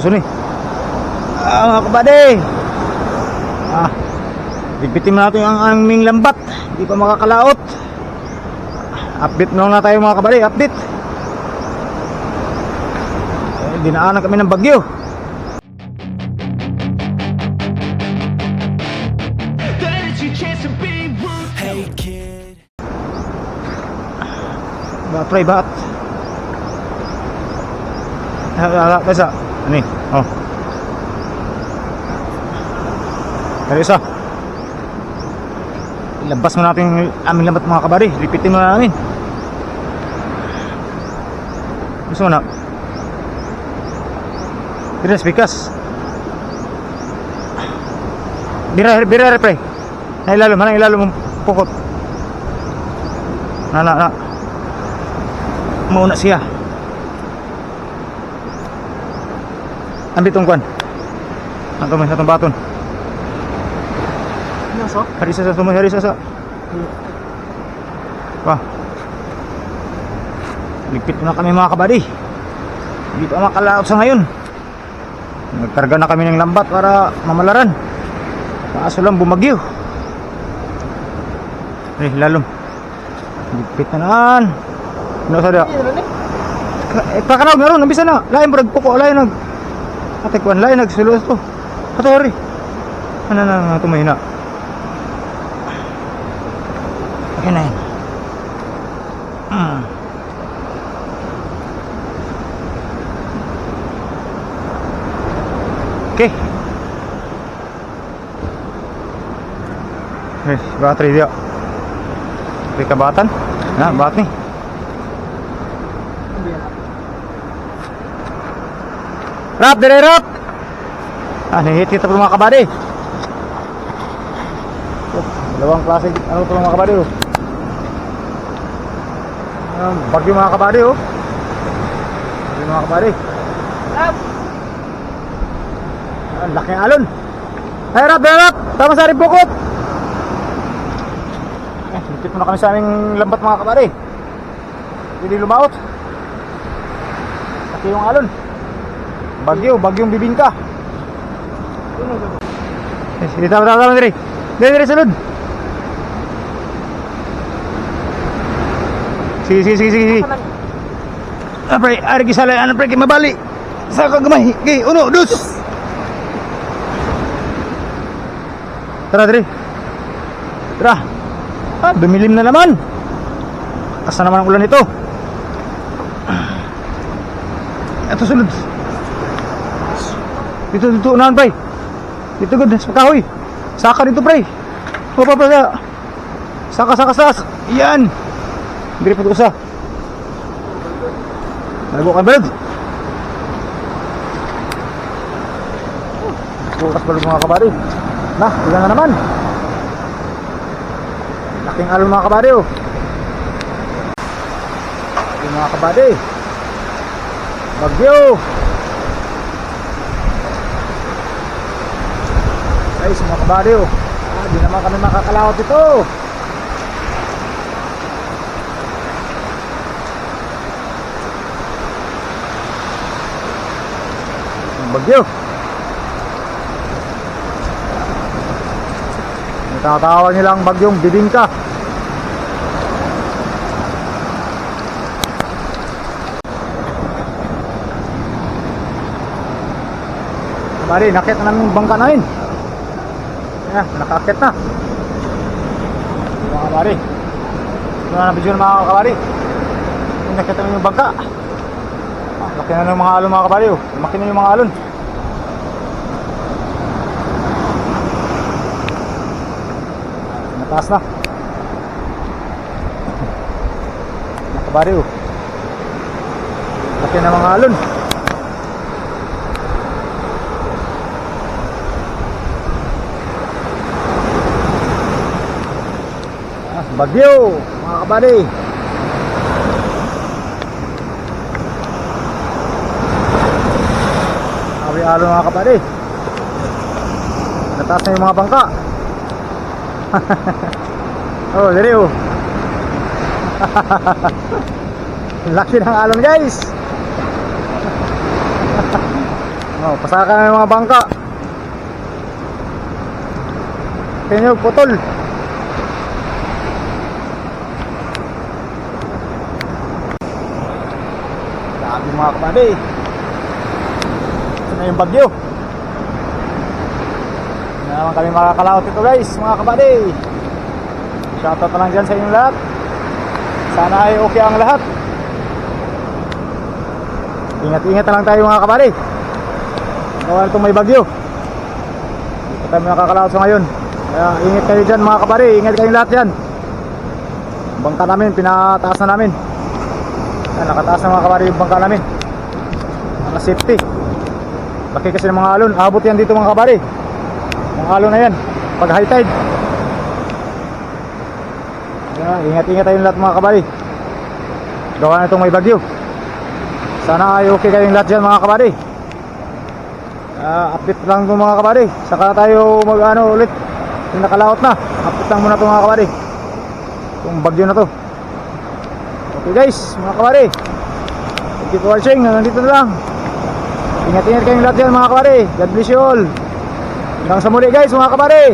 kuso ni. Ah, mga kabady. Ah, Bigbitin mo natin ang aming lambat. Hindi pa makakalaot. Update na lang na tayo mga kabady. Update. Eh, dinaanan kami ng bagyo. Ba, bat. Hala, basa. Ani, oh. Dari isa. Ilabas mo natin yung aming lambat mga kabari. Lipitin mo na namin. Gusto mo na? Bira, spikas. Bira, bira, pre. Na ilalo, manang ilalo mong pukot. Na, na, na. Mauna siya. Andito ang kwan. Ang tumay sa itong baton. Nasa? Hari sa sa tumay, hari sa sa. Pa. Ligpit na kami mga kabady. Hindi pa makalaot sa ngayon. Nagkarga na kami ng lambat para mamalaran. Kaso lang bumagyo. Eh, lalom. Ligpit na naan. Ano sa da? Eh, kakanaw meron, nabisa na. Lain brag puko, lain nag. Ate kwan, lain nag sulos to. Ate hori. Ano na na tumay na. Okay na yan. Hmm. Okay. Eh, battery dia. May kabatan. Na, bat ni. Rap, dire rap. Ah, nahihit kita po mga kabady. Oh, dalawang klase, ano po mga kabady oh. Um, bagyo mga kabady oh. Bagyo mga kabady. Rap. Ang laki ng alon. Ay, rap, dire rap. Tama sa rin bukot. Eh, mo na kami sa aming lambat mga kabady. Hindi lumaot. Laki yung alon. Bagyo, bagyong bibingka. Eh, sige, tama, tama, tama, dire. Dire, dire, salud. Sige, sige, sige, sige, sige. Ah, pre, ari gisalay, ano pre, kay mabali. Sa kagamay, kay, uno, dos. Tara, dire. Tara. Ah, dumilim na naman. Asa naman ang ulan ito. Ito sulod. Dito, dito, unahan, pre. Dito, good. Sa kahoy. Saka dito, pre. Papa, pa, sa. Saka, saka, saka. Yan. Hindi pa ito sa. Nalago ka, bird. Bukas balik mga kabari. Na, ilan na naman. Laking alon mga kabari, oh. Yung mga kabari. Bagyo. Guys, mga kabady oh. Ah, di naman kami makakalawat ito. Bagyo. Natatawag nilang bagyong bibingka. Kabady, nakit na namin bangka namin. Ayan, nakakit na. Mga kabari. Ito na nabidyo ng mga kabari. Yung nakita yung bangka. Ah, laki na ng mga alon mga kabari. Oh. Lumaki na yung mga alon. Nataas na. Mga kabari. Oh. Laki na mga alon. Bagyo, mga kabady. Awi-alo mga kabady. Nataas na yung mga bangka. oh, dali oh. Laki ng alon guys. Oh, pasaka ng mga bangka. Tingnan nyo, putol. Grabe mga kapatid. Ito na yung bagyo. Na naman kami makakalaot ito guys, mga kapatid. Shoutout na lang dyan sa inyong lahat. Sana ay okay ang lahat. Ingat-ingat na lang tayo mga kapatid. Gawa itong may bagyo. Pa tayo nakakalaot sa ngayon. Kaya ingat kayo dyan mga kapatid. Ingat kayong lahat dyan. Bangka namin, pinataas na namin. Ayan, nakataas na mga kapatid yung bangka namin. Naka safety. Laki kasi ng mga alon. Abot yan dito mga kapatid. Mga alon na yan. Pag high tide. Ingat-ingat tayong lahat mga kabali. Gawa na itong may bagyo. Sana ay okay kayong lahat dyan mga kabali. Ah, update lang itong mga kabali. Saka tayo mag ano ulit. Yung nakalaot na. Update lang muna itong mga kabali. Itong bagyo na to. Okay guys, mga kabali. Thank you for watching. Nandito na lang. Ingat-ingat kayong lahat dyan mga kabali. God bless you all. Hanggang sa muli guys mga kabali.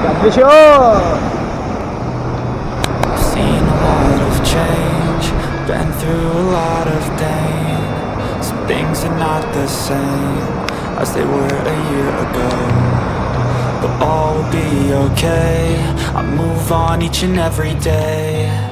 God bless you all. Been through a lot of pain. Some things are not the same as they were a year ago. But all will be okay. I move on each and every day.